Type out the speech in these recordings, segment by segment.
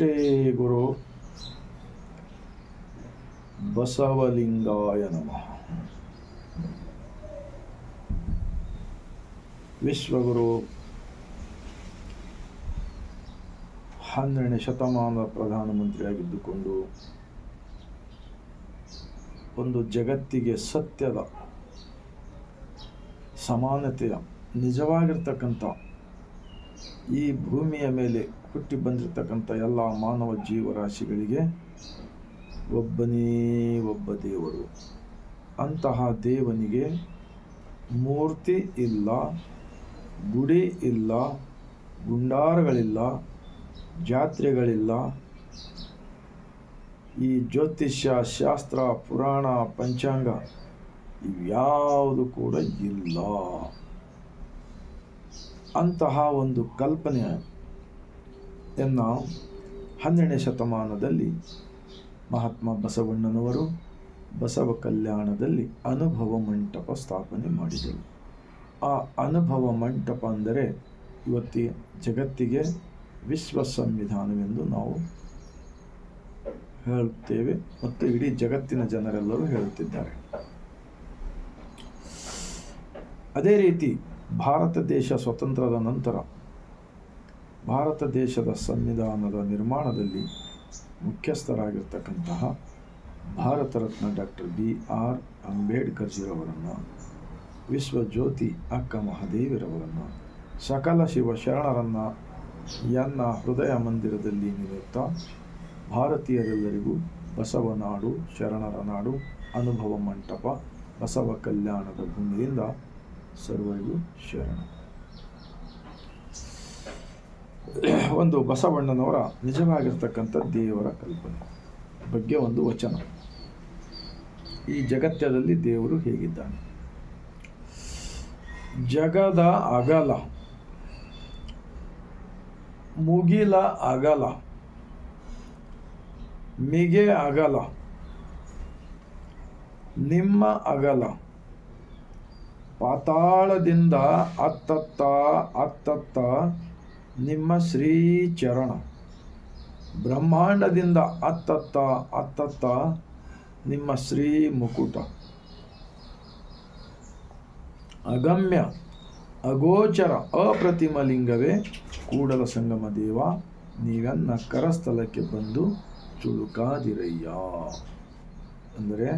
ಶ್ರೀ ಗುರು ಬಸವಲಿಂಗಾಯ ನಮಃ. ವಿಶ್ವಗುರು, ಹನ್ನೆರಡನೇ ಶತಮಾನದ ಪ್ರಧಾನಮಂತ್ರಿಯಾಗಿದ್ದುಕೊಂಡು ಒಂದು ಜಗತ್ತಿಗೆ ಸತ್ಯದ ಸಮಾನತೆಯ ನಿಜವಾಗಿರ್ತಕ್ಕಂಥ ಈ ಭೂಮಿಯ ಮೇಲೆ ಹುಟ್ಟಿ ಬಂದಿರತಕ್ಕಂಥ ಎಲ್ಲ ಮಾನವ ಜೀವರಾಶಿಗಳಿಗೆ ಒಬ್ಬನೇ ಒಬ್ಬ ದೇವರು. ಅಂತಹ ದೇವನಿಗೆ ಮೂರ್ತಿ ಇಲ್ಲ, ಗುಡಿ ಇಲ್ಲ, ಗುಂಡಾರಗಳಿಲ್ಲ, ಜಾತ್ರೆಗಳಿಲ್ಲ. ಈ ಜ್ಯೋತಿಷ್ಯ, ಶಾಸ್ತ್ರ, ಪುರಾಣ, ಪಂಚಾಂಗ ಇವ್ಯಾವುದು ಕೂಡ ಇಲ್ಲ. ಅಂತಹ ಒಂದು ಕಲ್ಪನೆಯನ್ನು ಹನ್ನೆರಡನೇ ಶತಮಾನದಲ್ಲಿ ಮಹಾತ್ಮ ಬಸವಣ್ಣನವರು ಬಸವ ಕಲ್ಯಾಣದಲ್ಲಿ ಅನುಭವ ಮಂಟಪ ಸ್ಥಾಪನೆ ಮಾಡಿದರು. ಆ ಅನುಭವ ಮಂಟಪ ಅಂದರೆ ಇವತ್ತಿ ಜಗತ್ತಿಗೆ ವಿಶ್ವ ಸಂವಿಧಾನವೆಂದು ನಾವು ಹೇಳುತ್ತೇವೆ ಮತ್ತು ಇಡೀ ಜಗತ್ತಿನ ಜನರೆಲ್ಲರೂ ಹೇಳುತ್ತಿದ್ದಾರೆ. ಅದೇ ರೀತಿ ಭಾರತ ದೇಶ ಸ್ವತಂತ್ರದ ನಂತರ ಭಾರತ ದೇಶದ ಸಂವಿಧಾನದ ನಿರ್ಮಾಣದಲ್ಲಿ ಮುಖ್ಯಸ್ಥರಾಗಿರ್ತಕ್ಕಂತಹ Bharat Ratna doctor B R ಅಂಬೇಡ್ಕರ್ಜಿರವರನ್ನು, ವಿಶ್ವಜ್ಯೋತಿ ಅಕ್ಕ ಮಹಾದೇವಿರವರನ್ನು, ಸಕಲ ಶಿವ ಶರಣರನ್ನು ಎನ್ನ ಹೃದಯ ಮಂದಿರದಲ್ಲಿ ನಿಲ್ಲುತ್ತಾ ಭಾರತೀಯರೆಲ್ಲರಿಗೂ ಬಸವನಾಡು ಶರಣರ ನಾಡು, ಅನುಭವ ಮಂಟಪ, ಬಸವ ಕಲ್ಯಾಣದ ಭೂಮಿಯಿಂದ ಸರ್ವರಿಗೂ ಶರಣ. ಒಂದು ಬಸವಣ್ಣನವರ ನಿಜವಾಗಿರ್ತಕ್ಕಂಥ ದೇವರ ಕಲ್ಪನೆ ಬಗ್ಗೆ ಒಂದು ವಚನ. ಈ ಜಗತ್ತದಲ್ಲಿ ದೇವರು ಹೇಗಿದ್ದಾನೆ? ಜಗದ ಅಗಲ, ಮುಗಿಲ ಅಗಲ, ಮಿಗೆ ಅಗಲ, ನಿಮ್ಮ ಅಗಲ, ಪಾತಾಳದಿಂದ ಅತ್ತತ್ತ ಅತ್ತತ್ತ ನಿಮ್ಮ ಶ್ರೀ ಚರಣ ಬ್ರಹ್ಮಾಂಡದಿಂದ ಅತ್ತತ್ತ ಅತ್ತತ್ತ ನಿಮ್ಮ ಶ್ರೀ ಮುಕುಟ. ಅಗಮ್ಯ ಅಗೋಚರ ಅಪ್ರತಿಮ ಲಿಂಗವೇ ಕೂಡಲ ಸಂಗಮ ದೇವ, ನೀವೆನ್ನ ಕರಸ್ಥಲಕ್ಕೆ ಬಂದು ಚುಳುಕಾದಿರಯ್ಯ. ಅಂದರೆ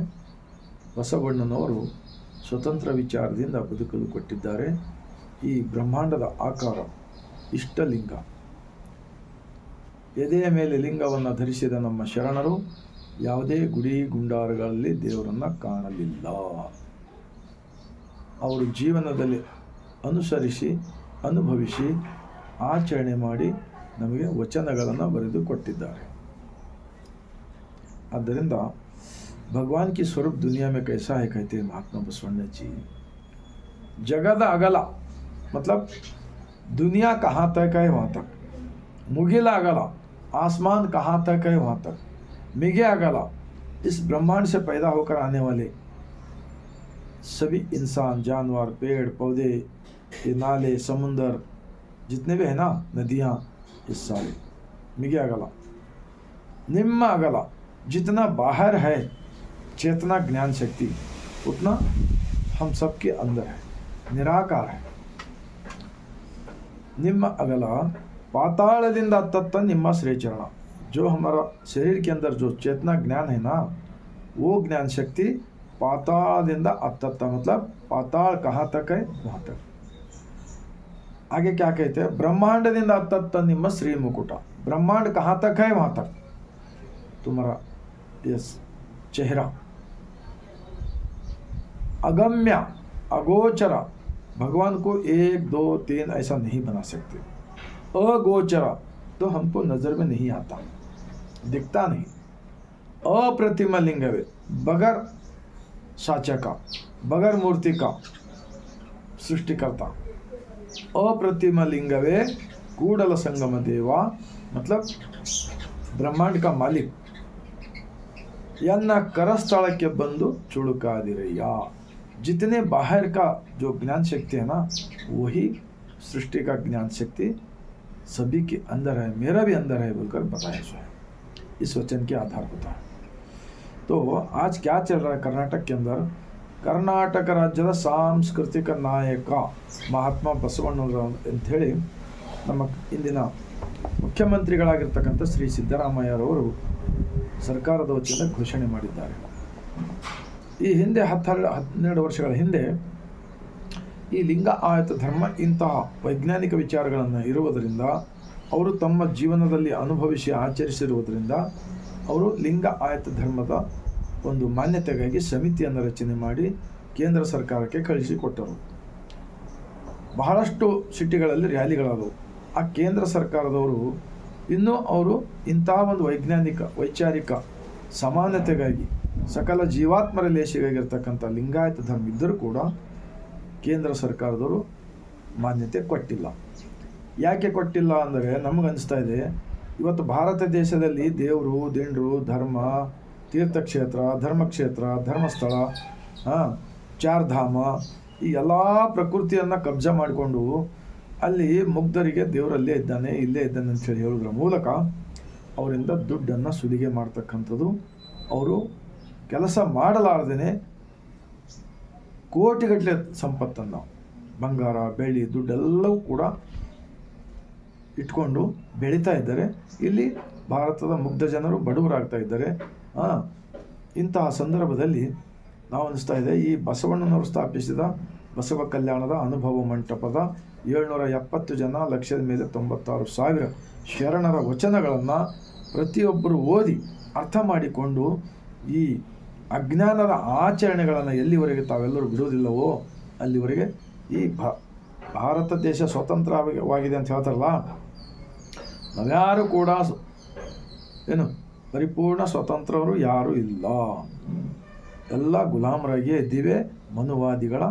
ಬಸವಣ್ಣನವರು ಸ್ವತಂತ್ರ ವಿಚಾರದಿಂದ ಬದುಕಲು ಕೊಟ್ಟಿದ್ದಾರೆ. ಈ ಬ್ರಹ್ಮಾಂಡದ ಆಕಾರ ಇಷ್ಟಲಿಂಗ ಎದೆಯ ಮೇಲೆ ಲಿಂಗವನ್ನು ಧರಿಸಿದ ನಮ್ಮ ಶರಣರು ಯಾವುದೇ ಗುಡಿ ಗುಂಡಾರಗಳಲ್ಲಿ ದೇವರನ್ನು ಕಾಣಲಿಲ್ಲ ಅವರು ಜೀವನದಲ್ಲಿ ಅನುಸರಿಸಿ ಅನುಭವಿಸಿ ಆಚರಣೆ ಮಾಡಿ ನಮಗೆ ವಚನಗಳನ್ನು ಬರೆದು ಕೊಟ್ಟಿದ್ದಾರೆ ಆದ್ದರಿಂದ भगवान की स्वरूप दुनिया में कैसा है कहते हैं महात्मा बसवण्ण जी जगद अगला मतलब दुनिया कहाँ तक है वहाँ तक? मुगिला अगला आसमान कहाँ तक है वहाँ तक? मिगे अगला इस ब्रह्मांड से पैदा होकर आने वाले सभी इंसान, जानवर, पेड़, पौधे, ये नाले, समुंदर, जितने भी है ना, नदियाँ, ये सारे। मिगे अगला निम्मा अगला जितना बाहर है, चेतना, ज्ञान, शक्ति, उतना हम सबके अंदर है, निराकार है। ನಿಮ್ಮ अगला पातालದಿಂದ निम्मा श्री चरण जो हमारा शरीर के अंदर जो चेतना ज्ञान है ना वो ज्ञान शक्ति पातालದಿಂದ अतत्त मतलब पाताळ कहाँ तक है वहाँ तक आगे क्या कहते हैं ब्रह्मांडದಿಂದ अतत्त निम्मा श्री मुकुट ब्रह्मांड कहाँ तक है वहाँ तक तुम्हारा यस चेहरा अगम्य अगोचर भगवान को एक, दो, तीन ऐसा नहीं बना सकते। अगोचरा तो हमको नज़र में नहीं आता। दिखता नहीं। अप्रतिम लिंग बगर साचा का, बगर मूर्ति का, सृष्टिकर्ता। लिंग वे कूडल संगम देवा मतलब ब्रह्मांड का मालिक। यನ್ನ ಕರಸ್ಥಳಕ್ಕೆ चुड़का ಚುಳುಕಾದಿರಯ್ಯ जितने बाहर का जो ज्ञान शक्ति है ना वही सृष्टि का ज्ञान शक्ति सभी के अंदर है मेरा भी अंदर है बोलकर बताया सो है इस वचन के आधार होता है तो आज क्या चल रहा है कर्नाटक के अंदर ಕರ್ನಾಟಕ ರಾಜ್ಯದ ಸಾಂಸ್ಕೃತಿಕ ನಾಯಕ ಮಹಾತ್ಮ ಬಸವಣ್ಣನವರು ಅಂಥೇಳಿ ನಮ್ಮ ಇಂದಿನ ಮುಖ್ಯಮಂತ್ರಿಗಳಾಗಿರ್ತಕ್ಕಂಥ ಶ್ರೀ ಸಿದ್ದರಾಮಯ್ಯರವರು ಸರ್ಕಾರದ ವತಿಯಿಂದ ಘೋಷಣೆ ಮಾಡಿದ್ದಾರೆ ಈ ಹಿಂದೆ ಹತ್ತರ ಹನ್ನೆರಡು ವರ್ಷಗಳ ಹಿಂದೆ ಈ ಲಿಂಗ ಆಯತ ಧರ್ಮ ಇಂತಹ ವೈಜ್ಞಾನಿಕ ವಿಚಾರಗಳನ್ನು ಇರುವುದರಿಂದ, ಅವರು ತಮ್ಮ ಜೀವನದಲ್ಲಿ ಅನುಭವಿಸಿ ಆಚರಿಸಿರುವುದರಿಂದ ಅವರು ಲಿಂಗ ಆಯತ ಧರ್ಮದ ಒಂದು ಮಾನ್ಯತೆಗಾಗಿ ಸಮಿತಿಯನ್ನು ರಚನೆ ಮಾಡಿ ಕೇಂದ್ರ ಸರ್ಕಾರಕ್ಕೆ ಕಳಿಸಿಕೊಟ್ಟರು. ಬಹಳಷ್ಟು ಸಿಟಿಗಳಲ್ಲಿ ರ್ಯಾಲಿಗಳಾದವು. ಆ ಕೇಂದ್ರ ಸರ್ಕಾರದವರು ಇನ್ನೂ ಅವರು ಇಂತಹ ಒಂದು ವೈಜ್ಞಾನಿಕ, ವೈಚಾರಿಕ ಸಮಾನತೆಗಾಗಿ ಸಕಲ ಜೀವಾತ್ಮರ ಲೇಷಿಗಾಗಿರ್ತಕ್ಕಂಥ ಲಿಂಗಾಯತ ಧರ್ಮ ಇದ್ದರೂ ಕೂಡ ಕೇಂದ್ರ ಸರ್ಕಾರದವರು ಮಾನ್ಯತೆ ಕೊಟ್ಟಿಲ್ಲ. ಯಾಕೆ ಕೊಟ್ಟಿಲ್ಲ ಅಂದರೆ ನಮಗನ್ನಿಸ್ತಾ ಇದೆ, ಇವತ್ತು ಭಾರತ ದೇಶದಲ್ಲಿ ದೇವರು, ದಿಂಡ್ರು, ಧರ್ಮ, ತೀರ್ಥಕ್ಷೇತ್ರ, ಧರ್ಮಕ್ಷೇತ್ರ, ಧರ್ಮಸ್ಥಳ, ಹಾಂ, ಚಾರ್ಧಾಮ, ಈ ಎಲ್ಲ ಪ್ರಕೃತಿಯನ್ನು ಕಬ್ಜಾ ಮಾಡಿಕೊಂಡು ಅಲ್ಲಿ ಮುಗ್ಧರಿಗೆ ದೇವರಲ್ಲೇ ಇದ್ದಾನೆ, ಇಲ್ಲೇ ಇದ್ದಾನೆ ಅಂತೇಳಿ ಹೇಳೋದ್ರ ಮೂಲಕ ಅವರಿಂದ ದುಡ್ಡನ್ನು ಸುಲಿಗೆ ಮಾಡ್ತಕ್ಕಂಥದ್ದು ಅವರು ಕೆಲಸ ಮಾಡಲಾರ್ದೇ ಕೋಟಿಗಟ್ಟಲೆ ಸಂಪತ್ತನ್ನು ಬಂಗಾರ, ಬೆಳ್ಳಿ, ದುಡ್ಡೆಲ್ಲವೂ ಕೂಡ ಇಟ್ಕೊಂಡು ಬೆಳೀತಾ ಇದ್ದಾರೆ. ಇಲ್ಲಿ ಭಾರತದ ಮುಗ್ಧ ಜನರು ಬಡವರಾಗ್ತಾ ಇದ್ದಾರೆ. ಇಂತಹ ಸಂದರ್ಭದಲ್ಲಿ ನಾವು ಅನ್ನಿಸ್ತಾ ಇದೆ, ಈ ಬಸವಣ್ಣನವರು ಸ್ಥಾಪಿಸಿದ ಬಸವ ಕಲ್ಯಾಣದ ಅನುಭವ ಮಂಟಪದ ಏಳ್ನೂರ ಎಪ್ಪತ್ತು ಜನ ಲಕ್ಷದ ಮೇಲೆ ತೊಂಬತ್ತಾರು ಸಾವಿರ ಶರಣರ ವಚನಗಳನ್ನು ಪ್ರತಿಯೊಬ್ಬರು ಓದಿ ಅರ್ಥ ಮಾಡಿಕೊಂಡು ಈ ಅಜ್ಞಾನದ ಆಚರಣೆಗಳನ್ನು ಎಲ್ಲಿವರೆಗೆ ತಾವೆಲ್ಲರೂ ಬಿಡುವುದಿಲ್ಲವೋ ಅಲ್ಲಿವರೆಗೆ ಈ ಭಾರತ ದೇಶ ಸ್ವತಂತ್ರವಾಗಿದೆ ಅಂತ ಹೇಳ್ತಾರಲ್ಲ, ನಾವ್ಯಾರು ಕೂಡ ಏನು, ಪರಿಪೂರ್ಣ ಸ್ವತಂತ್ರರು ಯಾರೂ ಇಲ್ಲ. ಎಲ್ಲ ಗುಲಾಮರಾಗಿಯೇ ಇದ್ದೀವಿ ಮನುವಾದಿಗಳ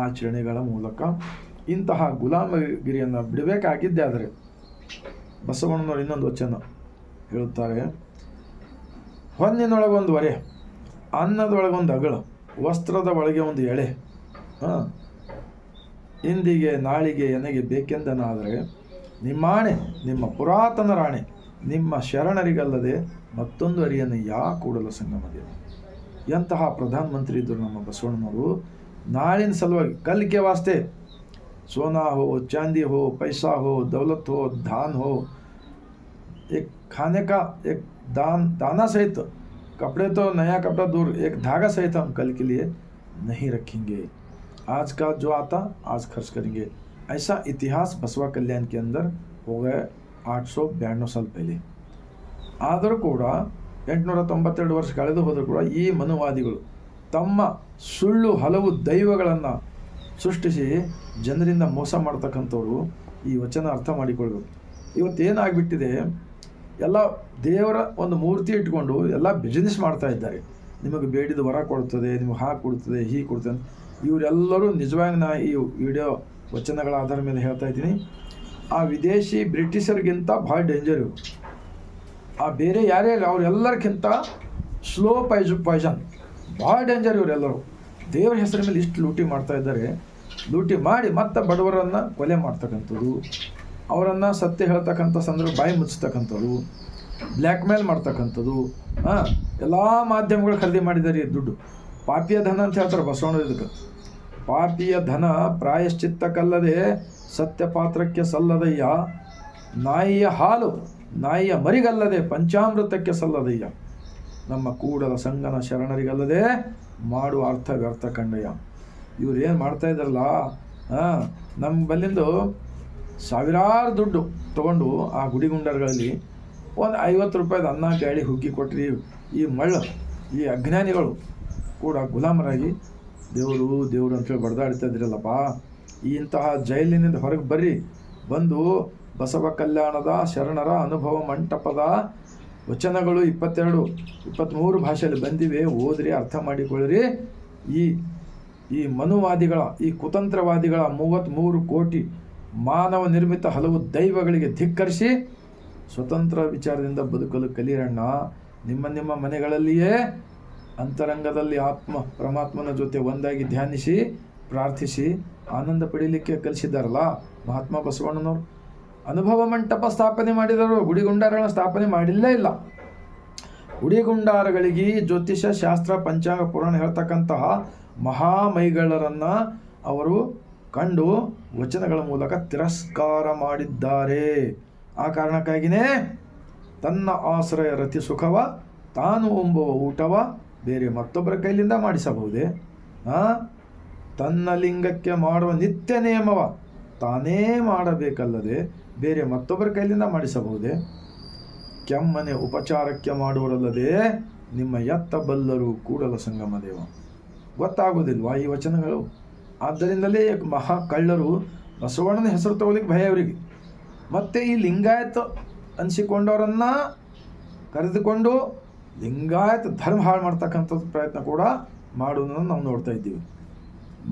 ಆಚರಣೆಗಳ ಮೂಲಕ ಇಂತಹ ಗುಲಾಮಗಿರಿಯನ್ನು ಬಿಡಬೇಕಾಗಿದ್ದೇ ಆದರೆ, ಬಸವಣ್ಣನವರು ಇನ್ನೊಂದು ವಚನ ಹೇಳುತ್ತಾರೆ ಹೊನ್ನಿನೊಳಗೊಂದು ಒರೆ ಅನ್ನದೊಳಗೆ ಒಂದು ಅಗಳು ವಸ್ತ್ರದ ಒಳಗೆ ಒಂದು ಎಳೆ. ಹಾಂ. ಇಂದಿಗೆ ನಾಳಿಗೆ ಎನಗೆ ಬೇಕೆಂದನಾದರೆ, ನಿಮ್ಮಾಣೆ, ನಿಮ್ಮ ಪುರಾತನ ರಾಣೆ, ನಿಮ್ಮ ಶರಣರಿಗಲ್ಲದೆ ಮತ್ತೊಂದು ಅರಿಯನ್ನು ಯಾ ಕೂಡಲು ಸಂಗಮದೇವ ಎಂತಹ ಪ್ರಧಾನಮಂತ್ರಿ ಇದ್ದರು ನಮ್ಮ ಬಸವಣ್ಣನವರು, ನಾಳಿನ ಸಲುವಾಗಿ ಕಲಿಕೆ ವಾಸ್ತೆ. ಸೋನಾ ಹೋ, ಚಾಂದಿ ಹೋ, ಪೈಸಾ ಹೋ, ದೌಲತ್ ಹೋ, ಧಾನ್ ಹೋ ಎಕ್ ಖಾನೆ ಎಕ್ ದಾನ್, ದಾನ ಸಹಿತ कपड़े तो नया कपड़ा दूर एक धागा सहित हम कल के लिए नहीं रखेंगे आज का जो आता आज खर्च करेंगे ऐसा इतिहास बसवा कल्याण के अंदर हो गए आठ सौ बयानवे साल पहले ಆದರೂ ಕೂಡ ಎಂಟುನೂರ ತೊಂಬತ್ತೆರಡು ವರ್ಷ ಕಳೆದು ಹೋದರೂ ಕೂಡ ಈ ಮನುವಾದಿಗಳು ತಮ್ಮ ಸುಳ್ಳು ಹಲವು ದೈವಗಳನ್ನು ಸೃಷ್ಟಿಸಿ ಜನರಿಂದ ಮೋಸ ಮಾಡ್ತಕ್ಕಂಥವ್ರು ಈ ವಚನ ಅರ್ಥ ಮಾಡಿಕೊಳ್ಬೇಕು ಇವತ್ತೇನಾಗ್ಬಿಟ್ಟಿದೆ ಎಲ್ಲ ದೇವರ ಒಂದು ಮೂರ್ತಿ ಇಟ್ಕೊಂಡು ಎಲ್ಲ ಬಿಸ್ನೆಸ್ ಮಾಡ್ತಾ ಇದ್ದಾರೆ. ನಿಮಗೆ ಬೇಡಿದ ವರ ಕೊಡ್ತದೆ, ನಿಮಗೆ ಹಾಗೆ ಕೊಡ್ತದೆ ಹೀಗೆ ಕೊಡ್ತದೆ ಇವರೆಲ್ಲರೂ ನಿಜವಾಗಿ ನಾ ಈ ವಿಡಿಯೋ ವಚನಗಳ ಆಧಾರ ಮೇಲೆ ಹೇಳ್ತಾ ಇದ್ದೀನಿ. ಆ ವಿದೇಶಿ ಬ್ರಿಟಿಷರಿಗಿಂತ ಭಾಳ ಡೇಂಜರ್ ಇವರು. ಆ ಬೇರೆ ಯಾರೇ ಅವರೆಲ್ಲರಿಗಿಂತ ಸ್ಲೋ ಪೈಜು ಪಾಯ್ಸನ್ ಭಾಳ ಡೇಂಜರ್ ಇವರೆಲ್ಲರೂ ದೇವರ ಹೆಸರಿನ ಮೇಲೆ ಇಷ್ಟು ಲೂಟಿ ಮಾಡ್ತಾ ಇದ್ದಾರೆ. ಲೂಟಿ ಮಾಡಿ ಮತ್ತೆ ಬಡವರನ್ನು ಕೊಲೆ ಮಾಡ್ತಕ್ಕಂಥದ್ದು ಅವರನ್ನು ಸತ್ಯ ಹೇಳ್ತಕ್ಕಂಥ ಸಂದರ್ಭ ಬಾಯಿ ಮುಚ್ಚತಕ್ಕಂಥದ್ದು ಬ್ಲ್ಯಾಕ್ ಮೇಲ್ ಮಾಡ್ತಕ್ಕಂಥದ್ದು, ಹಾಂ, ಎಲ್ಲ ಮಾಧ್ಯಮಗಳು ಖರೀದಿ ಮಾಡಿದ್ದಾರೆ ದುಡ್ಡು. ಪಾಪಿಯ ಧನ ಅಂತ ಹೇಳ್ತಾರೆ ಬಸವಣ್ಣ ಇದಕ್ಕೆ. ಪಾಪಿಯ ಧನ ಪ್ರಾಯಶ್ಚಿತ್ತಕ್ಕಲ್ಲದೆ ಸತ್ಯ ಪಾತ್ರಕ್ಕೆ ಸಲ್ಲದಯ್ಯ. ನಾಯಿಯ ಹಾಲು, ನಾಯಿಯ ಮರಿಗಲ್ಲದೆ ಪಂಚಾಮೃತಕ್ಕೆ ಸಲ್ಲದಯ್ಯ. ನಮ್ಮ ಕೂಡಲ ಸಂಗನ ಶರಣರಿಗಲ್ಲದೆ ಮಾಡುವ ಅರ್ಥ ವ್ಯರ್ಥ ಕಂಡಯ್ಯ. ಇವ್ರು ಏನು ಮಾಡ್ತಾ ಇದ್ದಾರಲ್ಲ, ಹಾಂ ನಮ್ಮ ಬಲ್ಲಿಂದು ಸಾವಿರಾರು ದುಡ್ಡು ತಗೊಂಡು ಆ ಗುಡಿಗುಂಡರ್ಗಳಲ್ಲಿ ಒಂದು ಐವತ್ತು ರೂಪಾಯಿದು ಅನ್ನ ಗಾಳಿ ಹುಗ್ಗಿ ಕೊಟ್ಟರೆ ಈ ಮಳ್ಳ, ಈ ಅಜ್ಞಾನಿಗಳು ಕೂಡ ಗುಲಾಮರಾಗಿ ದೇವರು ದೇವರು ಅಂತೇಳಿ ಬಡ್ದಾಡ್ತಾ ಇದ್ರಲ್ಲಪ್ಪ. ಇಂತಹ ಜೈಲಿನಿಂದ ಹೊರಗೆ ಬರ್ರಿ. ಬಂದು ಬಸವ ಕಲ್ಯಾಣದ ಶರಣರ ಅನುಭವ ಮಂಟಪದ ವಚನಗಳು ಇಪ್ಪತ್ತೆರಡು ಇಪ್ಪತ್ತ್ಮೂರು ಭಾಷೆಯಲ್ಲಿ ಬಂದಿವೆ. ಓದ್ರಿ, ಅರ್ಥ ಮಾಡಿಕೊಳ್ಳ್ರಿ. ಈ ಈ ಮನುವಾದಿಗಳ, ಈ ಕುತಂತ್ರವಾದಿಗಳ ಮೂವತ್ತ್ಮೂರು ಕೋಟಿ ಮಾನವ ನಿರ್ಮಿತ ಹಲವು ದೈವಗಳಿಗೆ ಧಿಕ್ಕರಿಸಿ ಸ್ವತಂತ್ರ ವಿಚಾರದಿಂದ ಬದುಕಲು ಕಲಿಯಣ್ಣ ನಿಮ್ಮ ನಿಮ್ಮ ಮನೆಗಳಲ್ಲಿಯೇ ಅಂತರಂಗದಲ್ಲಿ ಆತ್ಮ ಪರಮಾತ್ಮನ ಜೊತೆ ಒಂದಾಗಿ ಧ್ಯಾನಿಸಿ, ಪ್ರಾರ್ಥಿಸಿ, ಆನಂದ ಪಡೀಲಿಕ್ಕೆ ಕಲಿಸಿದ್ದಾರಲ್ಲ ಮಹಾತ್ಮ ಬಸವಣ್ಣನವರು. ಅನುಭವ ಮಂಟಪ ಸ್ಥಾಪನೆ ಮಾಡಿದರು ಗುಡಿಗುಂಡಾರಗಳ ಸ್ಥಾಪನೆ ಮಾಡಿಲ್ಲೇ ಇಲ್ಲ. ಗುಡಿಗುಂಡಾರಗಳಿಗೆ ಜ್ಯೋತಿಷ ಶಾಸ್ತ್ರ, ಪಂಚಾಂಗ ಪುರಾಣ ಹೇಳ್ತಕ್ಕಂತಹ ಮಹಾಮೈಗಳರನ್ನ ಅವರು ಕಂಡು ವಚನಗಳ ಮೂಲಕ ತಿರಸ್ಕಾರ ಮಾಡಿದ್ದಾರೆ. ಆ ಕಾರಣಕ್ಕಾಗಿಯೇ ತನ್ನ ಆಶ್ರಯ ರತಿ ಸುಖವ, ತಾನು ಒಂಬುವ ಊಟವ ಬೇರೆ ಮತ್ತೊಬ್ಬರ ಕೈಲಿಂದ ಮಾಡಿಸಬಹುದೇ? ತನ್ನ ಲಿಂಗಕ್ಕೆ ಮಾಡುವ ನಿತ್ಯ ನಿಯಮವ ತಾನೇ ಮಾಡಬೇಕಲ್ಲದೆ ಬೇರೆ ಮತ್ತೊಬ್ಬರ ಕೈಲಿಂದ ಮಾಡಿಸಬಹುದೇ? ಕೆಮ್ಮನೆ ಉಪಚಾರಕ್ಕೆ ಮಾಡುವರಲ್ಲದೆ ನಿಮ್ಮ ಎತ್ತ ಬಲ್ಲರು ಕೂಡಲ ಸಂಗಮ ದೇವ. ಗೊತ್ತಾಗೋದಿಲ್ವಾ ಈ ವಚನಗಳು? ಆದ್ದರಿಂದಲೇ ಮಹಾ ಕಳ್ಳರು ಬಸವಣ್ಣನ ಹೆಸರು ತಗೊಳ್ಳಿಕ್ಕೆ ಭಯ ಅವರಿಗೆ. ಮತ್ತೆ ಈ ಲಿಂಗಾಯತ ಅನಿಸಿಕೊಂಡವರನ್ನ ಕರೆದುಕೊಂಡು ಲಿಂಗಾಯತ ಧರ್ಮ ಹಾಳು ಮಾಡ್ತಕ್ಕಂಥದ್ದು ಪ್ರಯತ್ನ ಕೂಡ ಮಾಡುವುದನ್ನು ನಾವು ನೋಡ್ತಾ ಇದ್ದೀವಿ.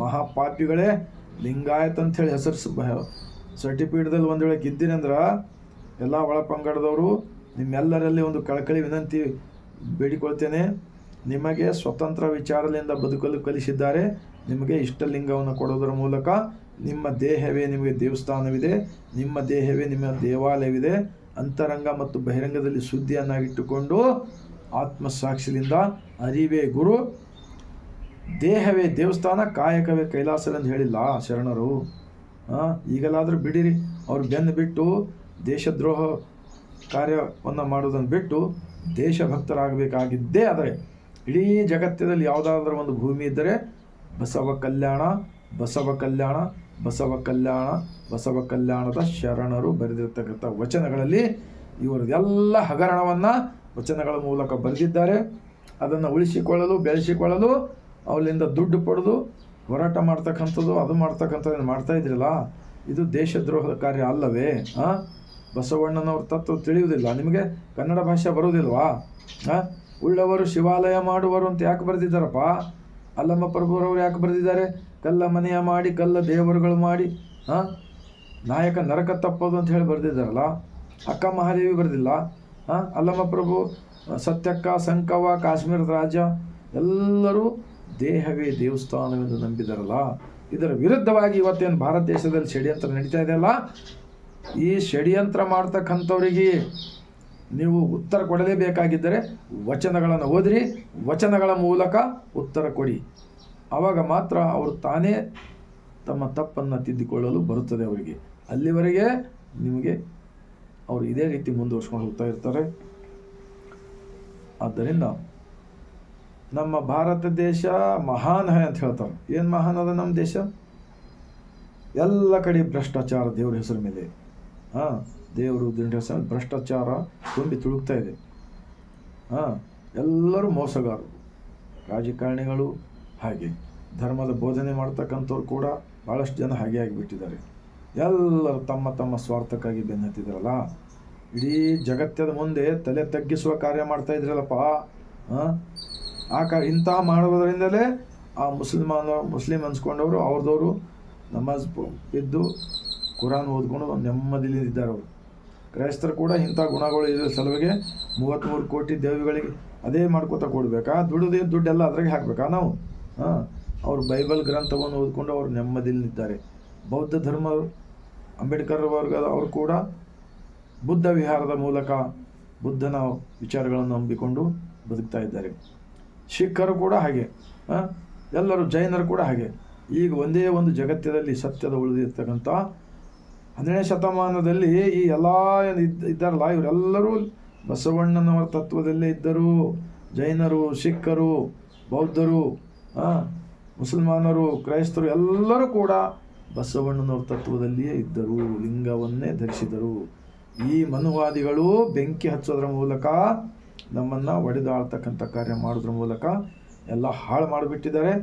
ಮಹಾಪಾಪಿಗಳೇ ಲಿಂಗಾಯತ್ ಅಂಥೇಳಿ ಹೆಸರು ಸರ್ಟಿಫಿಕೇಟ್ದಲ್ಲಿ ಒಂದು ವೇಳೆ ಗಿದ್ದೀರಂದ್ರೆ ಎಲ್ಲ ಒಳ ಪಂಗಡದವರು ನಿಮ್ಮೆಲ್ಲರಲ್ಲಿ ಒಂದು ಕಳಕಳಿ ವಿನಂತಿ ಬೇಡಿಕೊಳ್ತೇನೆ. ನಿಮಗೆ ಸ್ವತಂತ್ರ ವಿಚಾರದಿಂದ ಬದುಕಲು ಕಲಿಸಿದ್ದಾರೆ. ನಿಮಗೆ ಇಷ್ಟಲಿಂಗವನ್ನು ಕೊಡೋದರ ಮೂಲಕ ನಿಮ್ಮ ದೇಹವೇ ನಿಮಗೆ ದೇವಸ್ಥಾನವಿದೆ, ನಿಮ್ಮ ದೇಹವೇ ನಿಮ್ಮ ದೇವಾಲಯವಿದೆ. ಅಂತರಂಗ ಮತ್ತು ಬಹಿರಂಗದಲ್ಲಿ ಸುದ್ದಿಯನ್ನಾಗಿಟ್ಟುಕೊಂಡು ಆತ್ಮಸಾಕ್ಷಿಯಿಂದ ಅರಿವೇ ಗುರು, ದೇಹವೇ ದೇವಸ್ಥಾನ, ಕಾಯಕವೇ ಕೈಲಾಸವೆಂದು ಹೇಳಿಲ್ಲ ಶರಣರು. ಈಗಲಾದರೂ ಬಿಡಿರಿ, ಅವ್ರು ಬೆನ್ನು ಬಿಟ್ಟು ದೇಶದ್ರೋಹ ಕಾರ್ಯವನ್ನು ಮಾಡೋದನ್ನು ಬಿಟ್ಟು ದೇಶಭಕ್ತರಾಗಬೇಕಾಗಿದ್ದೇ ಆದರೆ ಇಡೀ ಜಗತ್ತಿನಲ್ಲಿ ಯಾವುದಾದ್ರೂ ಒಂದು ಭೂಮಿ ಇದ್ದರೆ ಬಸವ ಕಲ್ಯಾಣ ಬಸವ ಕಲ್ಯಾಣ ಬಸವ ಕಲ್ಯಾಣ ಬಸವ ಕಲ್ಯಾಣದ ಶರಣರು ಬರೆದಿರ್ತಕ್ಕಂಥ ವಚನಗಳಲ್ಲಿ ಇವರದೆಲ್ಲ ಹಗರಣವನ್ನು ವಚನಗಳ ಮೂಲಕ ಬರೆದಿದ್ದಾರೆ. ಅದನ್ನು ಉಳಿಸಿಕೊಳ್ಳಲು, ಬೆಳೆಸಿಕೊಳ್ಳಲು, ಅವರಿಂದ ದುಡ್ಡು ಪಡೆದು ಹೋರಾಟ ಮಾಡ್ತಕ್ಕಂಥದ್ದು, ಅದು ಮಾಡ್ತಕ್ಕಂಥದ್ದು ಮಾಡ್ತಾ ಇದ್ರಲ್ಲ? ಇದು ದೇಶದ್ರೋಹದ ಕಾರ್ಯ ಅಲ್ಲವೇ? ಹಾಂ ಬಸವಣ್ಣನವ್ರ ತತ್ವ ತಿಳಿಯುವುದಿಲ್ಲ. ನಿಮಗೆ ಕನ್ನಡ ಭಾಷೆ ಬರುವುದಿಲ್ವಾ? ಹಾಂ ಉಳ್ಳವರು ಶಿವಾಲಯ ಮಾಡುವರು ಅಂತ ಯಾಕೆ ಬರೆದಿದ್ದಾರಪ್ಪ? ಅಲ್ಲಮ್ಮ ಪ್ರಭುರವರು ಯಾಕೆ ಬರೆದಿದ್ದಾರೆ? ಕಲ್ಲ ಮನೆಯ ಮಾಡಿ, ಕಲ್ಲ ದೇವರುಗಳು ಮಾಡಿ ಹಾಂ ನಾಯಕ ನರಕ ತಪ್ಪೋದು ಅಂತ ಹೇಳಿ ಬರೆದಿದ್ದಾರಲ್ಲ? ಅಕ್ಕ ಮಹಾದೇವಿ ಬರೆದಿಲ್ಲ? ಹಾಂ ಅಲ್ಲಮ್ಮ ಪ್ರಭು, ಸತ್ಯಕ್ಕ ಸಂಕವ ಕಾಶ್ಮೀರದ ರಾಜ, ಎಲ್ಲರೂ ದೇಹವೇ ದೇವಸ್ಥಾನವೆಂದು ನಂಬಿದಾರಲ್ಲ? ಇದರ ವಿರುದ್ಧವಾಗಿ ಇವತ್ತೇನು ಭಾರತ ದೇಶದಲ್ಲಿ ಷಡ್ಯಂತ್ರ ನಡೀತಾ ಇದೆಯಲ್ಲ ಈ ಷಡ್ಯಂತ್ರ ಮಾಡ್ತಕ್ಕಂಥವರಿಗೆ ನೀವು ಉತ್ತರ ಕೊಡಲೇಬೇಕಾಗಿದ್ದರೆ ವಚನಗಳನ್ನು ಓದಿರಿ, ವಚನಗಳ ಮೂಲಕ ಉತ್ತರ ಕೊಡಿ. ಆವಾಗ ಮಾತ್ರ ಅವರು ತಾನೇ ತಮ್ಮ ತಪ್ಪನ್ನು ತಿದ್ದಿಕೊಳ್ಳಲು ಬರುತ್ತದೆ ಅವರಿಗೆ. ಅಲ್ಲಿವರೆಗೆ ನಿಮಗೆ ಅವರು ಇದೇ ರೀತಿ ಮುಂದುವರ್ಸ್ಕೊಂಡು ಹೋಗ್ತಾ ಇರ್ತಾರೆ. ಆದ್ದರಿಂದ ನಮ್ಮ ಭಾರತ ದೇಶ ಮಹಾನ್ ಅಂತ ಹೇಳ್ತಾರೆ. ಏನು ಮಹಾನ್ ಅದ ನಮ್ಮ ದೇಶ? ಎಲ್ಲ ಕಡೆ ಭ್ರಷ್ಟಾಚಾರ ದೇವ್ರ ಹೆಸರು ಮೇಲೆ. ಹಾಂ. ದೇವರು ದಿಂಡ ಹೆಸರು ಭ್ರಷ್ಟಾಚಾರ ತುಂಬಿ ತುಳುಕ್ತಾ ಇದೆ. ಹಾಂ, ಎಲ್ಲರೂ ಮೋಸಗಾರರು. ರಾಜಕಾರಣಿಗಳು ಹಾಗೆ. ಧರ್ಮದ ಬೋಧನೆ ಮಾಡ್ತಕ್ಕಂಥವ್ರು ಕೂಡ ಭಾಳಷ್ಟು ಜನ ಹಾಗೆ ಆಗಿಬಿಟ್ಟಿದ್ದಾರೆ. ಎಲ್ಲರೂ ತಮ್ಮ ತಮ್ಮ ಸ್ವಾರ್ಥಕ್ಕಾಗಿ ಬೆನ್ನತ್ತಿದ್ರಲ್ಲ ಇಡೀ ಜಗತ್ತದ ಮುಂದೆ ತಲೆ ತಗ್ಗಿಸುವ ಕಾರ್ಯ ಮಾಡ್ತಾ ಇದ್ರಲ್ಲಪ್ಪ. ಆ ಕಾ ಇಂತಹ ಮಾಡುವುದರಿಂದಲೇ ಆ ಮುಸ್ಲಿಮಾನ, ಮುಸ್ಲಿಂ ಅನ್ಸ್ಕೊಂಡವರು ಅವ್ರದವರು ನಮಾಜ್ ಇದ್ದು ಕುರಾನ್ ಓದ್ಕೊಂಡು ನೆಮ್ಮದಿಲಿದ್ದಾರೆ ಅವರು ಕ್ರೈಸ್ತರು ಕೂಡ ಇಂಥ ಗುಣಗಳು ಇರೋ ಸಲುವಾಗಿ. ಮೂವತ್ತ್ಮೂರು ಕೋಟಿ ದೇವಿಗಳಿಗೆ ಅದೇ ಮಾಡ್ಕೋತಾ ಕೊಡಬೇಕಾ? ದುಡಿದ ದುಡ್ಡೆಲ್ಲ ಅದ್ರಾಗೆ ಹಾಕಬೇಕಾ ನಾವು? ಹಾಂ, ಅವರು ಬೈಬಲ್ ಗ್ರಂಥವನ್ನು ಓದ್ಕೊಂಡು ಅವರು ನೆಮ್ಮದಿಲಿದ್ದಾರೆ ಬೌದ್ಧ ಧರ್ಮ ಅಂಬೇಡ್ಕರ್ ವರ್ಗದ ಅವರು ಕೂಡ ಬುದ್ಧ ವಿಹಾರದ ಮೂಲಕ ಬುದ್ಧನ ವಿಚಾರಗಳನ್ನು ನಂಬಿಕೊಂಡು ಬದುಕ್ತಾ ಇದ್ದಾರೆ. ಸಿಖ್ಖರು ಕೂಡ ಹಾಗೆ ಎಲ್ಲರೂ ಜೈನರು ಕೂಡ ಹಾಗೆ. ಈಗ ಒಂದೇ ಒಂದು ಜಗತ್ತಿನಲ್ಲಿ ಸತ್ಯದ ಉಳಿದಿರ್ತಕ್ಕಂಥ ಹನ್ನೆರಡನೇ ಶತಮಾನದಲ್ಲಿ ಈ ಎಲ್ಲ ಏನು ಇದ್, ಇದ್ದಾರಲ್ಲ, ಇವರೆಲ್ಲರೂ ಬಸವಣ್ಣನವರ ತತ್ವದಲ್ಲೇ ಇದ್ದರು. ಜೈನರು, ಸಿಖ್ಖರು, ಬೌದ್ಧರು ಮುಸಲ್ಮಾನರು, ಕ್ರೈಸ್ತರು ಎಲ್ಲರೂ ಕೂಡ ಬಸವಣ್ಣನವರ ತತ್ವದಲ್ಲಿಯೇ ಇದ್ದರು, ಲಿಂಗವನ್ನೇ ಧರಿಸಿದರು. ಈ ಮನುವಾದಿಗಳು ಬೆಂಕಿ ಹಚ್ಚೋದ್ರ ಮೂಲಕ, ನಮ್ಮನ್ನು ಒಡೆದಾಳ್ತಕ್ಕಂಥ ಕಾರ್ಯ ಮಾಡೋದ್ರ ಮೂಲಕ ಎಲ್ಲ ಹಾಳು ಮಾಡಿಬಿಟ್ಟಿದ್ದಾರೆ.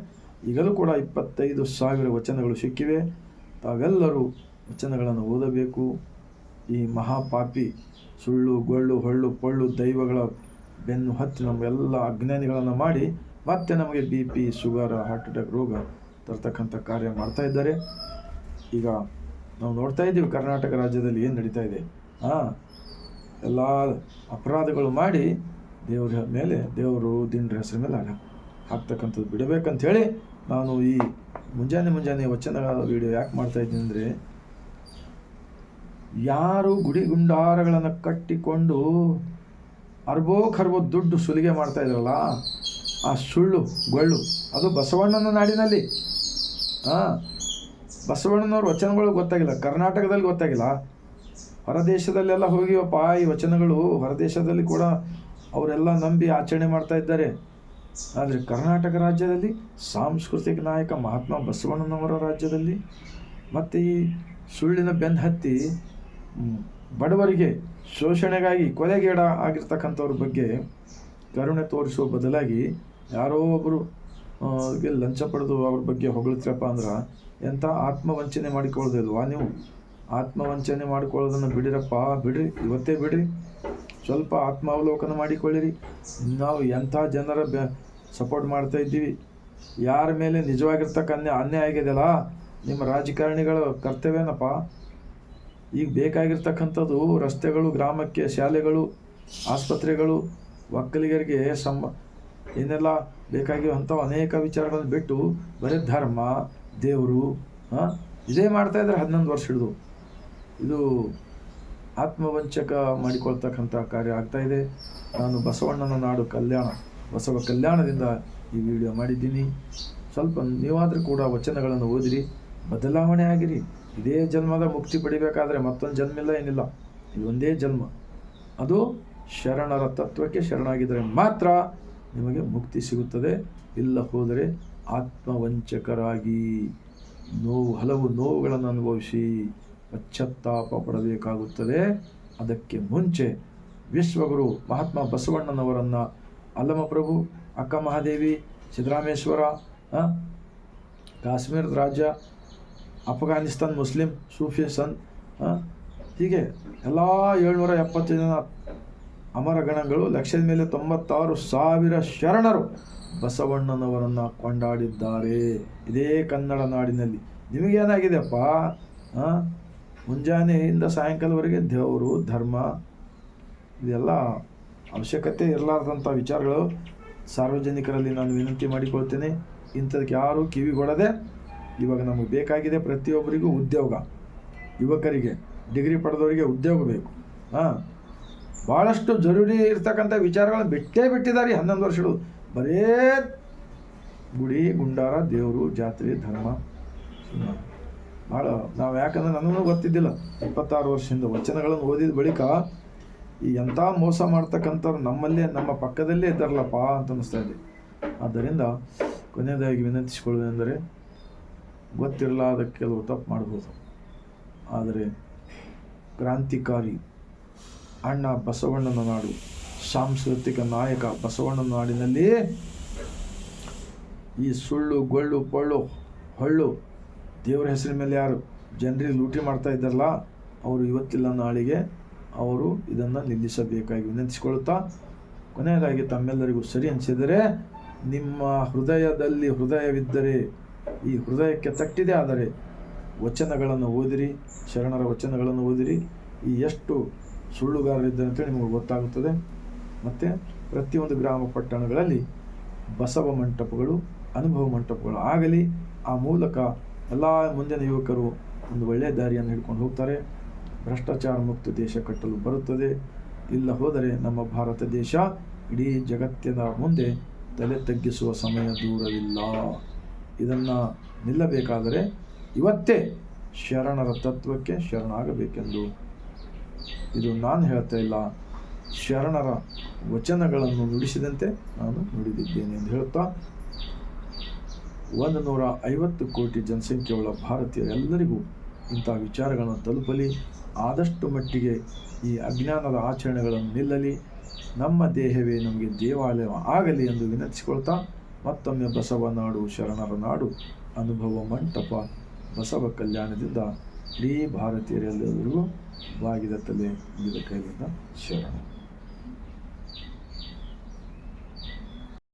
ಈಗಲೂ ಕೂಡ ಇಪ್ಪತ್ತೈದು ಸಾವಿರ ವಚನಗಳು ಸಿಕ್ಕಿವೆ. ತಾವೆಲ್ಲರೂ ವಚನಗಳನ್ನು ಓದಬೇಕು. ಈ ಮಹಾಪಾಪಿ ಸುಳ್ಳು, ಗೊಳ್ಳು, ಹೊಳ್ಳು, ಪೊಳ್ಳು, ದೈವಗಳ ಬೆನ್ನು ಹತ್ತಿ ನಮಗೆಲ್ಲ ಅಜ್ಞಾನಿಗಳನ್ನು ಮಾಡಿ ಮತ್ತೆ ನಮಗೆ B P, sugar, heart attack, ರೋಗ ತರ್ತಕ್ಕಂಥ ಕಾರ್ಯ ಮಾಡ್ತಾ ಇದ್ದಾರೆ. ಈಗ ನಾವು ನೋಡ್ತಾ ಇದ್ದೀವಿ ಕರ್ನಾಟಕ ರಾಜ್ಯದಲ್ಲಿ ಏನು ನಡೀತಾ ಇದೆ. ಹಾಂ ಎಲ್ಲ ಅಪರಾಧಗಳು ಮಾಡಿ ದೇವರ ಮೇಲೆ, ದೇವರು ದಿಂಡ್ರ ಹೆಸರ ಮೇಲೆ ಹಾಕ್ತಕ್ಕಂಥದ್ದು ಬಿಡಬೇಕಂತ ಹೇಳಿ ನಾನು ಈ ಮುಂಜಾನೆ ಮುಂಜಾನೆ ವಚನ ವಿಡಿಯೋ ಯಾಕೆ ಮಾಡ್ತಾ ಇದ್ದೀನಿ ಅಂದರೆ ಯಾರು ಗುಡಿ ಗುಂಡಾರಗಳನ್ನು ಕಟ್ಟಿಕೊಂಡು ಅರ್ಬೋ ಖರ್ಬೋ ದುಡ್ಡು ಸುಲಿಗೆ ಮಾಡ್ತಾ ಇದ್ರಲ್ಲ, ಆ ಸುಳ್ಳು, ಗೊಳ್ಳು, ಅದು ಬಸವಣ್ಣನ ನಾಡಿನಲ್ಲಿ. ಹಾಂ ಬಸವಣ್ಣನವ್ರ ವಚನಗಳು ಗೊತ್ತಾಗಿಲ್ಲ, ಕರ್ನಾಟಕದಲ್ಲಿ ಗೊತ್ತಾಗಿಲ್ಲ. ಹೊರದೇಶದಲ್ಲೆಲ್ಲ ಹೋಗಿವಪ್ಪ ಈ ವಚನಗಳು ಹೊರದೇಶದಲ್ಲಿ ಕೂಡ ಅವರೆಲ್ಲ ನಂಬಿ ಆಚರಣೆ ಮಾಡ್ತಾ ಇದ್ದಾರೆ. ಆದರೆ ಕರ್ನಾಟಕ ರಾಜ್ಯದಲ್ಲಿ ಸಾಂಸ್ಕೃತಿಕ ನಾಯಕ ಮಹಾತ್ಮ ಬಸವಣ್ಣನವರ ರಾಜ್ಯದಲ್ಲಿ ಮತ್ತು ಈ ಸುಳ್ಳಿನ ಬೆನ್ನು ಹತ್ತಿ ಬಡವರಿಗೆ ಶೋಷಣೆಗಾಗಿ ಕೊಲೆಗೇಡ ಆಗಿರ್ತಕ್ಕಂಥವ್ರ ಬಗ್ಗೆ ಕರುಣೆ ತೋರಿಸುವ ಬದಲಾಗಿ ಯಾರೋ ಒಬ್ಬರು ಲಂಚ ಪಡೆದು ಅವ್ರ ಬಗ್ಗೆ ಹೊಗಳ್ತೀರಪ್ಪ ಅಂದ್ರೆ ಎಂಥ ಆತ್ಮವಂಚನೆ ಮಾಡಿಕೊಳ್ಳೋದಿಲ್ವಾ ನೀವು? ಆತ್ಮವಂಚನೆ ಮಾಡಿಕೊಳ್ಳೋದನ್ನು ಬಿಡಿರಪ್ಪ, ಬಿಡ್ರಿ, ಇವತ್ತೇ ಬಿಡ್ರಿ. ಸ್ವಲ್ಪ ಆತ್ಮಾವಲೋಕನ ಮಾಡಿಕೊಳ್ಳಿರಿ. ನಾವು ಎಂಥ ಜನರ ಬೆ ಸಪೋರ್ಟ್ ಮಾಡ್ತಾ ಇದ್ದೀವಿ. ಯಾರ ಮೇಲೆ ನಿಜವಾಗಿರ್ತಕ್ಕ ಅನ್ಯಾಯ ಅನ್ಯಾಯ ಆಗಿದೆಯಲ್ಲ ನಿಮ್ಮ ರಾಜಕಾರಣಿಗಳ ಕರ್ತವ್ಯನಪ್ಪ. ಈಗ ಬೇಕಾಗಿರ್ತಕ್ಕಂಥದ್ದು ರಸ್ತೆಗಳು, ಗ್ರಾಮಕ್ಕೆ ಶಾಲೆಗಳು, ಆಸ್ಪತ್ರೆಗಳು, ಒಕ್ಕಲಿಗರಿಗೆ ಸಮ ಏನೆಲ್ಲ ಬೇಕಾಗಿರುವಂಥ ಅನೇಕ ವಿಚಾರಗಳನ್ನು ಬಿಟ್ಟು ಬರೀ ಧರ್ಮ, ದೇವರು, ಹಾಂ? ಇದೇ ಮಾಡ್ತಾ ಇದ್ದಾರೆ ಹನ್ನೊಂದು ವರ್ಷ ಹಿಡಿದು. ಇದು ಆತ್ಮವಂಚಕ ಮಾಡಿಕೊಳ್ತಕ್ಕಂಥ ಕಾರ್ಯ ಆಗ್ತಾ ಇದೆ. ನಾನು ಬಸವಣ್ಣನ ನಾಡು ಕಲ್ಯಾಣ, ಬಸವ ಕಲ್ಯಾಣದಿಂದ ಈ ವಿಡಿಯೋ ಮಾಡಿದ್ದೀನಿ. ಸ್ವಲ್ಪ ನೀವಾದರೂ ಕೂಡ ವಚನಗಳನ್ನು ಓದಿರಿ, ಬದಲಾವಣೆ ಆಗಿರಿ. ಇದೇ ಜನ್ಮದ ಮುಕ್ತಿ ಪಡಿಬೇಕಾದ್ರೆ ಮತ್ತೊಂದು ಜನ್ಮ ಇಲ್ಲ, ಏನಿಲ್ಲ. ಇದೊಂದೇ ಜನ್ಮ. ಅದು ಶರಣರ ತತ್ವಕ್ಕೆ ಶರಣಾಗಿದ್ದರೆ ಮಾತ್ರ ನಿಮಗೆ ಮುಕ್ತಿ ಸಿಗುತ್ತದೆ. ಇಲ್ಲ ಹೋದರೆ ಆತ್ಮವಂಚಕರಾಗಿ ನೋವು, ಹಲವು ನೋವುಗಳನ್ನು ಅನುಭವಿಸಿ ಪಶ್ಚಾತ್ತಾಪ ಪಡಬೇಕಾಗುತ್ತದೆ. ಅದಕ್ಕೆ ಮುಂಚೆ ವಿಶ್ವಗುರು ಮಹಾತ್ಮ ಬಸವಣ್ಣನವರನ್ನು ಅಲ್ಲಮಪ್ರಭು ಅಕ್ಕ ಮಹಾದೇವಿ ಸಿದ್ದರಾಮೇಶ್ವರ ಕಾಶ್ಮೀರದ ರಾಜ್ಯ ಅಫ್ಘಾನಿಸ್ತಾನ್ ಮುಸ್ಲಿಂ ಸೂಫಿ ಸಂತ್ ಆ, ಹೀಗೆ ಎಲ್ಲ ಏಳ್ನೂರ ಎಪ್ಪತ್ತೈದು ಜನ ಅಮರ ಗಣಗಳು ಲಕ್ಷದ ಮೇಲೆ ತೊಂಬತ್ತಾರು ಸಾವಿರ ಶರಣರು ಬಸವಣ್ಣನವರನ್ನು ಕೊಂಡಾಡಿದ್ದಾರೆ. ಇದೇ ಕನ್ನಡ ನಾಡಿನಲ್ಲಿ. ನಿಮಗೇನಾಗಿದೆಯಪ್ಪ? ಮುಂಜಾನೆಯಿಂದ ಸಾಯಂಕಾಲವರೆಗೆ ದೇವರು ಧರ್ಮ ಇದೆಲ್ಲ ಅವಶ್ಯಕತೆ ಇರಲಾರ್ದಂಥ ವಿಚಾರಗಳು ಸಾರ್ವಜನಿಕರಲ್ಲಿ ನಾನು ವಿನಂತಿ ಮಾಡಿಕೊಳ್ತೇನೆ. ಇಂಥದಕ್ಕೆ ಯಾರೂ ಕಿವಿಗೊಡದೆ ಇವಾಗ ನಮಗೆ ಬೇಕಾಗಿದೆ ಪ್ರತಿಯೊಬ್ಬರಿಗೂ ಉದ್ಯೋಗ. ಯುವಕರಿಗೆ, ಡಿಗ್ರಿ ಪಡೆದವರಿಗೆ ಉದ್ಯೋಗ ಬೇಕು. ಹಾಂ. ಭಾಳಷ್ಟು ಜರೂರಿ ಇರ್ತಕ್ಕಂಥ ವಿಚಾರಗಳನ್ನ ಬಿಟ್ಟೇ ಬಿಟ್ಟಿದ್ದಾರೆ ಹನ್ನೊಂದು ವರ್ಷಗಳು. ಬರೇ ಗುಡಿ, ಗುಂಡಾರ, ದೇವರು, ಜಾತ್ರೆ, ಧರ್ಮ ಭಾಳ ನಾವು ಯಾಕಂದ್ರೆ ನನಗೂ ಗೊತ್ತಿದ್ದಿಲ್ಲ. ಇಪ್ಪತ್ತಾರು ವರ್ಷದಿಂದ ವಚನಗಳನ್ನು ಓದಿದ ಬಳಿಕ ಈ ಎಂಥ ಮೋಸ ಮಾಡ್ತಕ್ಕಂಥವ್ರು ನಮ್ಮಲ್ಲೇ, ನಮ್ಮ ಪಕ್ಕದಲ್ಲೇ ಇದ್ದಾರಲ್ಲಪ್ಪ ಅಂತ ಅನ್ನಿಸ್ತಾ ಇದೆ. ಆದ್ದರಿಂದ ಕೊನೆಯದಾಗಿ ವಿನಂತಿಸಿಕೊಳ್ಳುವುದೆಂದರೆ ಗೊತ್ತಿರಲಾದ ಕೆಲವು ತಪ್ಪು ಮಾಡ್ಬೋದು. ಆದರೆ ಕ್ರಾಂತಿಕಾರಿ ಅಣ್ಣ ಬಸವಣ್ಣನ ನಾಡು, ಸಾಂಸ್ಕೃತಿಕ ನಾಯಕ ಬಸವಣ್ಣನ ನಾಡಿನಲ್ಲಿ ಈ ಸುಳ್ಳು, ಗೊಳ್ಳು, ಪೊಳ್ಳು, ಹೊಳ್ಳು ದೇವರ ಹೆಸರಿನ ಮೇಲೆ ಯಾರು ಜನರಿಗೆ ಲೂಟಿ ಮಾಡ್ತಾ ಇದ್ದಾರಲ್ಲ, ಅವರು ಇವತ್ತಿಲ್ಲ ನಾಳಿಗೆ ಅವರು ಇದನ್ನು ನಿಲ್ಲಿಸಬೇಕಾಗಿ ವಿನಂತಿಸಿಕೊಳ್ಳುತ್ತಾ ಕೊನೆಯದಾಗಿ ತಮ್ಮೆಲ್ಲರಿಗೂ ಸರಿ ಅನಿಸಿದರೆ ನಿಮ್ಮ ಹೃದಯದಲ್ಲಿ ಹೃದಯವಿದ್ದರೆ ಈ ಹೃದಯಕ್ಕೆ ತಟ್ಟಿದೆ, ಆದರೆ ವಚನಗಳನ್ನು ಓದಿರಿ, ಶರಣರ ವಚನಗಳನ್ನು ಓದಿರಿ. ಈ ಎಷ್ಟು ಸುಳ್ಳುಗಾರರಿದ್ದಾರೆ ಅಂತೇಳಿ ನಿಮಗೆ ಗೊತ್ತಾಗುತ್ತದೆ. ಮತ್ತು ಪ್ರತಿಯೊಂದು ಗ್ರಾಮ ಪಟ್ಟಣಗಳಲ್ಲಿ ಬಸವ ಮಂಟಪಗಳು, ಅನುಭವ ಮಂಟಪಗಳು ಆಗಲಿ, ಆ ಮೂಲಕ ಎಲ್ಲ ಮುಂದಿನ ಯುವಕರು ಒಂದು ಒಳ್ಳೆಯ ದಾರಿಯನ್ನು ಹಿಡ್ಕೊಂಡು ಹೋಗ್ತಾರೆ. ಭ್ರಷ್ಟಾಚಾರ ಮುಕ್ತ ದೇಶ ಕಟ್ಟಲು ಬರುತ್ತದೆ. ಇಲ್ಲ ಹೋದರೆ ನಮ್ಮ ಭಾರತ ದೇಶ ಇಡೀ ಜಗತ್ತಿನ ಮುಂದೆ ತಲೆ ತಗ್ಗಿಸುವ ಸಮಯ ದೂರವಿಲ್ಲ. ಇದನ್ನು ನಿಲ್ಲಬೇಕಾದರೆ ಇವತ್ತೇ ಶರಣರ ತತ್ವಕ್ಕೆ ಶರಣಾಗಬೇಕೆಂದು. ಇದು ನಾನು ಹೇಳ್ತಾ ಇಲ್ಲ. ಶರಣರ ವಚನಗಳನ್ನು ನುಡಿಸಿದಂತೆ ನಾನು ನುಡಿದಿದ್ದೇನೆ ಎಂದು ಹೇಳುತ್ತಾ ಒಂದು ನೂರ ಐವತ್ತು ಕೋಟಿ ಜನಸಂಖ್ಯೆಯುಳ್ಳ ಭಾರತೀಯರೆಲ್ಲರಿಗೂ ಇಂಥ ವಿಚಾರಗಳನ್ನು ತಲುಪಲಿ. ಆದಷ್ಟು ಮಟ್ಟಿಗೆ ಈ ಅಜ್ಞಾನದ ಆಚರಣೆಗಳನ್ನು ನಿಲ್ಲಲಿ. ನಮ್ಮ ದೇಹವೇ ನಮಗೆ ದೇವಾಲಯ ಆಗಲಿ ಎಂದು ವಿನಂತಿಸಿಕೊಳ್ತಾ ಮತ್ತೊಮ್ಮೆ ಬಸವ ನಾಡು, ಶರಣರ ನಾಡು, ಅನುಭವ ಮಂಟಪ, ಬಸವ ಕಲ್ಯಾಣದಿಂದ ಇಡೀ ಭಾರತೀಯರೆಲ್ಲರಿಗೂ ಬಾಗಿದ ತಲೆ ಮುಗಿದ ಕೈಲಿಂದ ಶರಣ.